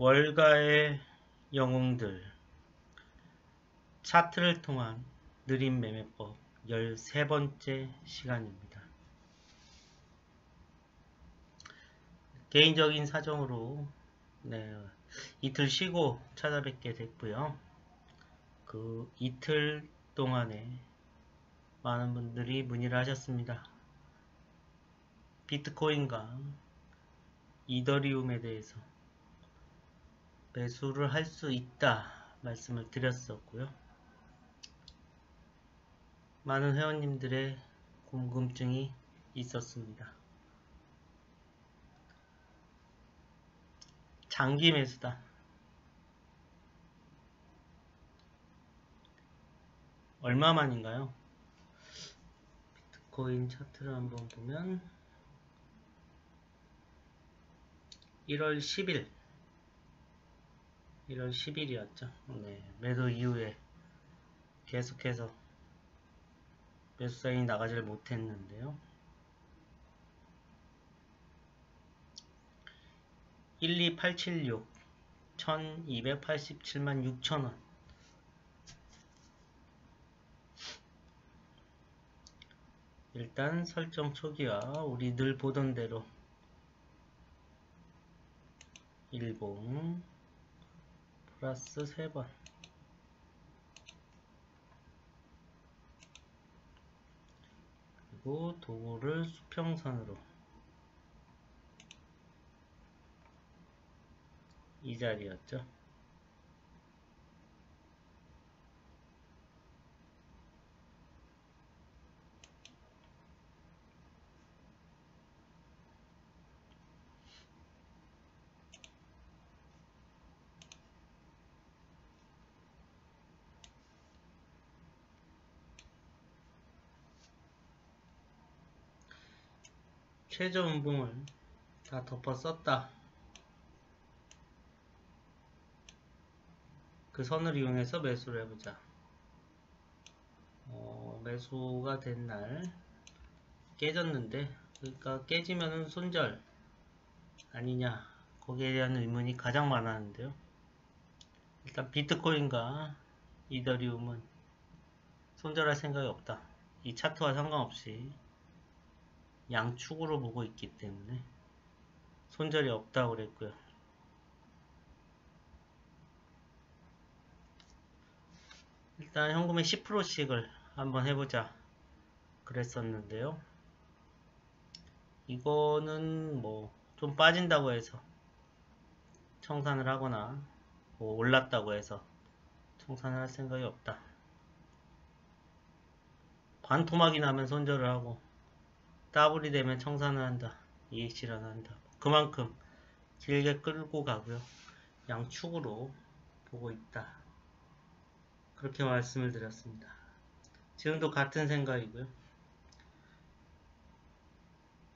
월가의 영웅들 차트를 통한 느린 매매법 13번째 시간입니다. 개인적인 사정으로 네, 이틀 쉬고 찾아뵙게 됐고요. 그 이틀 동안에 많은 분들이 문의를 하셨습니다. 비트코인과 이더리움에 대해서 매수를 할 수 있다 말씀을 드렸었고요. 많은 회원님들의 궁금증이 있었습니다. 장기 매수다. 얼마만인가요? 비트코인 차트를 한번 보면 1월 10일 1월 10일이었죠. 네, 매도 이후에 계속해서 매수 사인이 나가지를 못했는데요. 12876 1287만 6천원 일단 설정 초기화 우리 늘 보던 대로 일봉 플러스 3번 그리고 도구를 수평선으로 이 자리였죠. 최저 운봉을 다 덮어 썼다. 그 선을 이용해서 매수를 해보자. 어, 매수가 된 날 깨졌는데 그러니까 깨지면은 손절 아니냐 거기에 대한 의문이 가장 많았는데요. 일단 비트코인과 이더리움은 손절할 생각이 없다. 이 차트와 상관없이 양축으로 보고 있기 때문에 손절이 없다고 그랬고요. 일단 현금의 10%씩을 한번 해보자 그랬었는데요. 이거는 뭐 좀 빠진다고 해서 청산을 하거나 뭐 올랐다고 해서 청산을 할 생각이 없다. 반토막이 나면 손절을 하고 더블이 되면 청산을 한다. 이익 실현 한다. 그만큼 길게 끌고 가고요. 양축으로 보고 있다. 그렇게 말씀을 드렸습니다. 지금도 같은 생각이고요.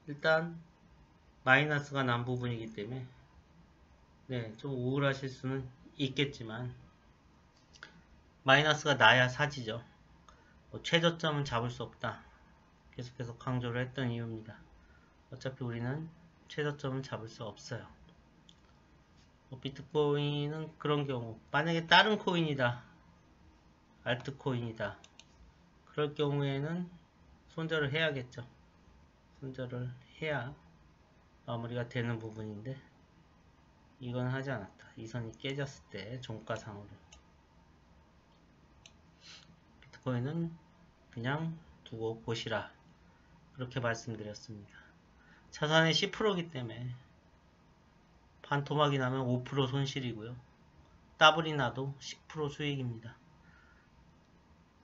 일단 마이너스가 난 부분이기 때문에 네, 좀 우울하실 수는 있겠지만 마이너스가 나야 사지죠. 뭐 최저점은 잡을 수 없다. 계속해서 강조를 했던 이유입니다. 어차피 우리는 최저점은 잡을 수 없어요. 뭐 비트코인은 그런 경우 만약에 다른 코인이다 알트코인이다 그럴 경우에는 손절을 해야겠죠. 손절을 해야 마무리가 되는 부분인데 이건 하지 않았다. 이 선이 깨졌을 때 종가상으로 비트코인은 그냥 두고 보시라 그렇게 말씀드렸습니다. 자산의 10%이기 때문에 반토막이 나면 5% 손실이고요. 더블이 나도 10% 수익입니다.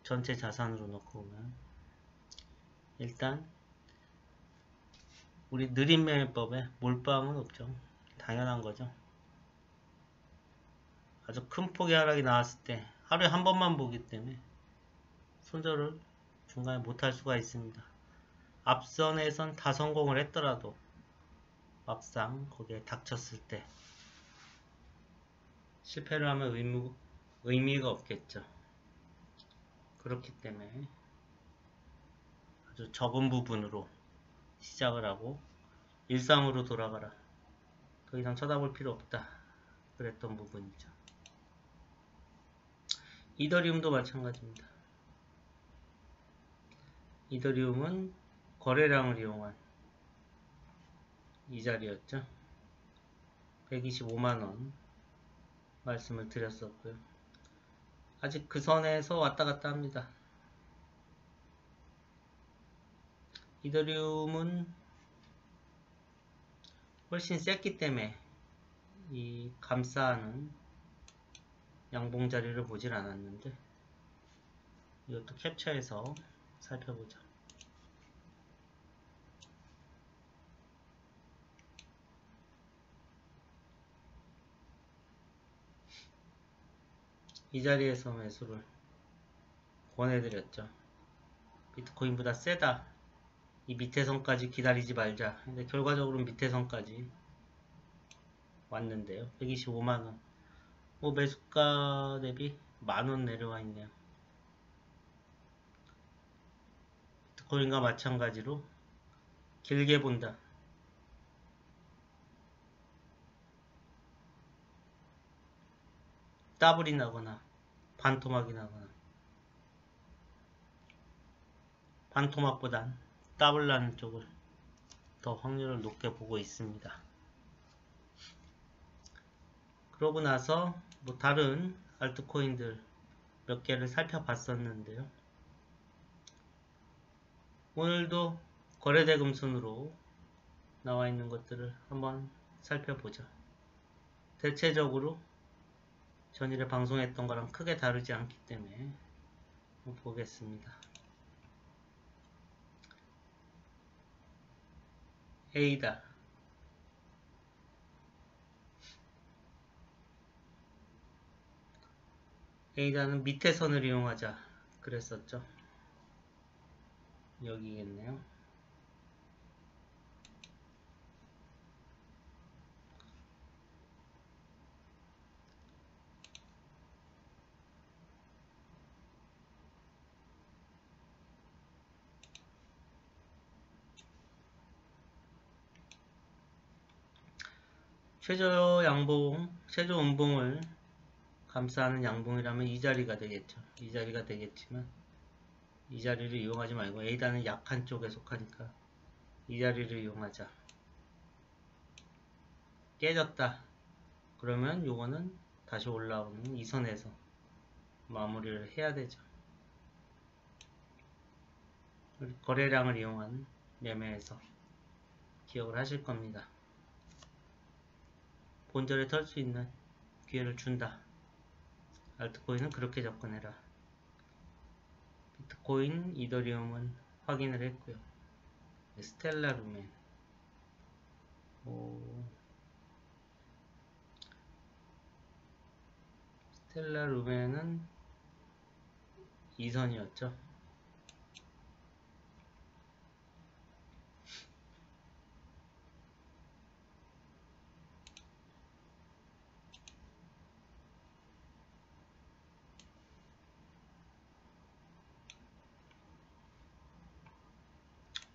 전체 자산으로 넣고 보면 일단 우리 느린 매매법에 몰빵은 없죠. 당연한 거죠. 아주 큰 폭의 하락이 나왔을 때 하루에 한 번만 보기 때문에 손절을 중간에 못할 수가 있습니다. 앞선에선 다 성공을 했더라도 막상 거기에 닥쳤을 때 실패를 하면 의무, 의미가 없겠죠. 그렇기 때문에 아주 적은 부분으로 시작을 하고 일상으로 돌아가라. 더 이상 쳐다볼 필요 없다. 그랬던 부분이죠. 이더리움도 마찬가지입니다. 이더리움은 거래량을 이용한 이 자리였죠. 125만원 말씀을 드렸었고요. 아직 그 선에서 왔다 갔다 합니다. 이더리움은 훨씬 셌기 때문에 이 감싸는 양봉 자리를 보질 않았는데 이것도 캡처해서 살펴보자. 이 자리에서 매수를 권해드렸죠. 비트코인보다 세다. 이 밑에 선까지 기다리지 말자. 근데 결과적으로 밑에 선까지 왔는데요. 125만원. 뭐 매수가 대비 만원 내려와 있네요. 비트코인과 마찬가지로 길게 본다. 더블이 나거나 반토막이 나거나 반토막보단 더블 나는 쪽을 더 확률을 높게 보고 있습니다. 그러고 나서 뭐 다른 알트코인들 몇 개를 살펴봤었는데요. 오늘도 거래대금 순으로 나와 있는 것들을 한번 살펴보죠. 대체적으로 전일에 방송했던 거랑 크게 다르지 않기 때문에 보겠습니다. A다. A다는 밑에 선을 이용하자 그랬었죠. 여기겠네요. 최저 양봉, 최저 음봉을 감싸는 양봉이라면 이 자리가 되겠죠. 이 자리가 되겠지만 이 자리를 이용하지 말고 A단은 약한 쪽에 속하니까 이 자리를 이용하자. 깨졌다. 그러면 요거는 다시 올라오는 이 선에서 마무리를 해야 되죠. 거래량을 이용한 매매에서 기억을 하실 겁니다. 본절에 털 수 있는 기회를 준다. 알트코인은 그렇게 접근해라. 비트코인, 이더리움은 확인을 했고요. 스텔라 루멘. 오... 스텔라 루멘은 이선이었죠.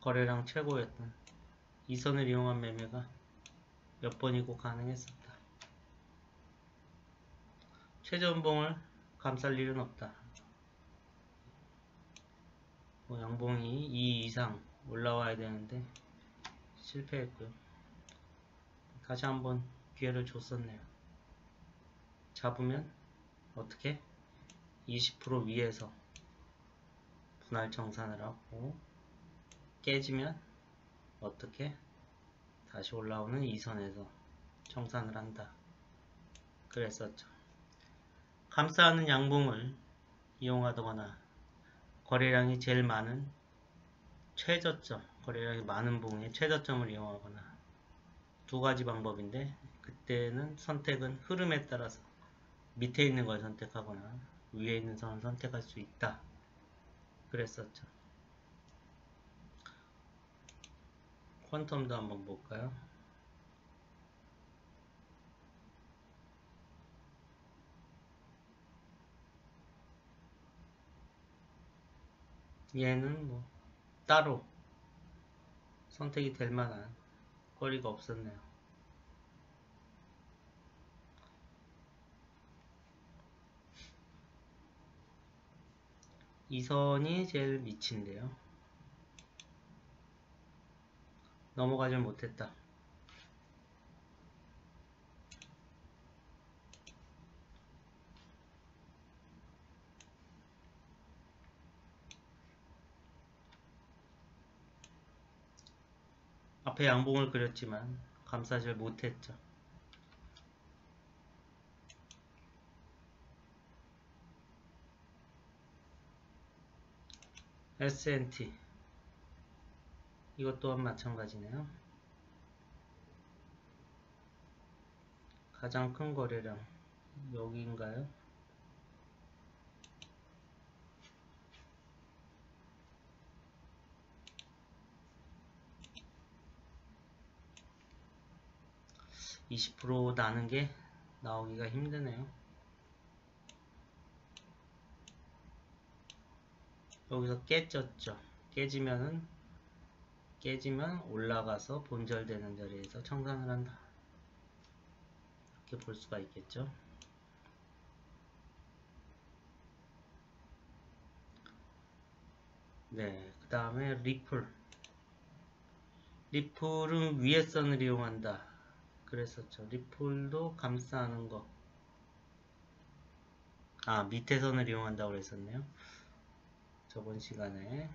거래량 최고였던 이 선을 이용한 매매가 몇 번이고 가능했었다. 최저음봉을 감쌀 일은 없다. 뭐 양봉이 2 이상 올라와야 되는데 실패했고요. 다시 한번 기회를 줬었네요. 잡으면 어떻게? 20% 위에서 분할 정산을 하고 깨지면 어떻게 다시 올라오는 이 선에서 청산을 한다. 그랬었죠. 감싸는 양봉을 이용하거나 거래량이 제일 많은 최저점, 거래량이 많은 봉의 최저점을 이용하거나 두 가지 방법인데 그때는 선택은 흐름에 따라서 밑에 있는 걸 선택하거나 위에 있는 선을 선택할 수 있다. 그랬었죠. 퀀텀도 한번 볼까요? 얘는 뭐 따로 선택이 될 만한 거리가 없었네요. 이 선이 제일 미친데요. 넘어가질 못했다. 앞에 양봉을 그렸지만 감싸질 못했죠. SNT 이것 또한 마찬가지네요. 가장 큰 거래량 여기인가요? (20% 나는 게 나오기가 힘드네요 여기서 깨졌죠. 깨지면은 깨지면 올라가서 본절되는 자리에서 청산을 한다. 이렇게 볼 수가 있겠죠. 네, 그 다음에 리플. 리플은 위에 선을 이용한다. 그랬었죠. 리플도 감싸는 거. 아, 밑에 선을 이용한다고 그랬었네요. 저번 시간에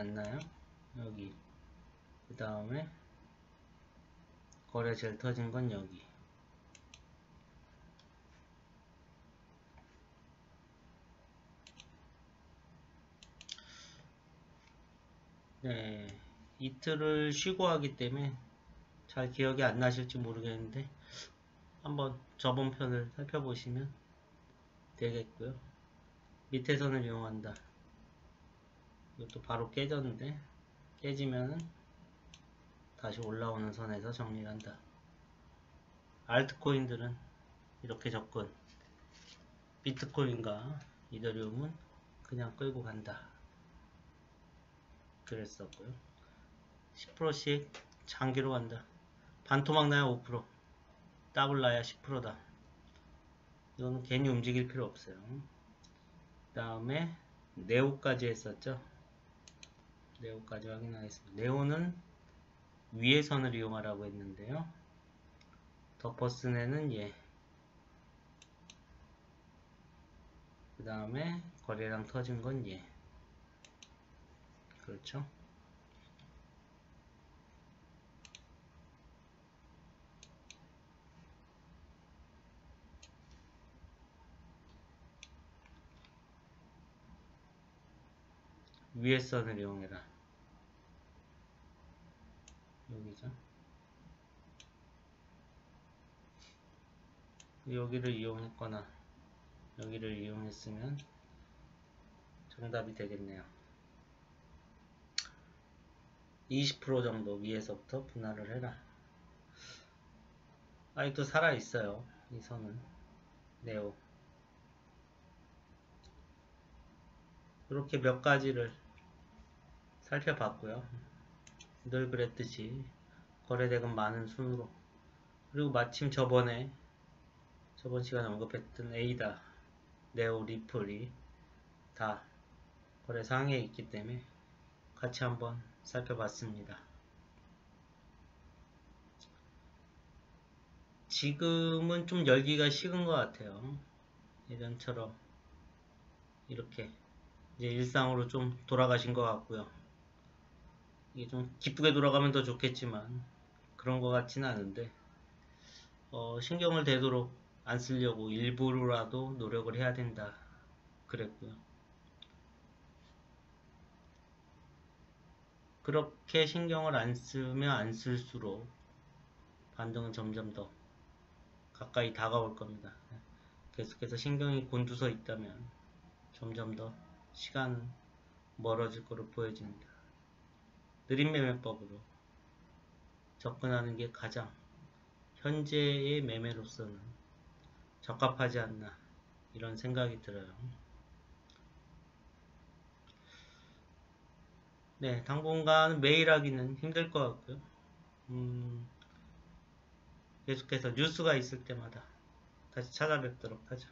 맞나요? 여기 그 다음에 거래 제일 터진 건 여기 네 이틀을 쉬고 하기 때문에 잘 기억이 안 나실지 모르겠는데 한번 저번 편을 살펴보시면 되겠고요. 밑에 선을 이용한다. 이것도 바로 깨졌는데 깨지면은 다시 올라오는 선에서 정리를 한다. 알트코인들은 이렇게 접근 비트코인과 이더리움은 그냥 끌고 간다. 그랬었고요. 10%씩 장기로 간다. 반토막 나야 5% 더블 나야 10%다 이거는 괜히 움직일 필요 없어요 그 다음에 네오까지 했었죠 네오까지 확인하겠습니다 네오는 위에 선을 이용하라고 했는데요 더퍼스네는 예. 그 다음에 거래량 터진 건 예. 그렇죠 위에 선을 이용해라. 여기죠. 여기를 이용했거나 여기를 이용했으면 정답이 되겠네요. 20% 정도 위에서부터 분할을 해라. 아직도 살아있어요. 이 선은. 네오. 이렇게 몇 가지를 살펴봤고요. 늘 그랬듯이 거래대금 많은 순으로 그리고 마침 저번에 저번 시간에 언급했던 에이다, 네오, 리플이 다 거래 상에 있기 때문에 같이 한번 살펴봤습니다. 지금은 좀 열기가 식은 것 같아요. 예전처럼 이렇게 이제 일상으로 좀 돌아가신 것 같고요. 이게 좀 기쁘게 돌아가면 더 좋겠지만 그런 것 같지는 않은데 어, 신경을 되도록 안 쓰려고 일부러라도 노력을 해야 된다 그랬고요. 그렇게 신경을 안 쓰면 안 쓸수록 반등은 점점 더 가까이 다가올 겁니다. 계속해서 신경이 곤두서 있다면 점점 더 시간은 멀어질 거로 보여집니다. 느린 매매법으로 접근하는 게 가장 현재의 매매로서는 적합하지 않나 이런 생각이 들어요. 네, 당분간 매일 하기는 힘들 것 같고요. 음, 계속해서 뉴스가 있을 때마다 다시 찾아뵙도록 하죠.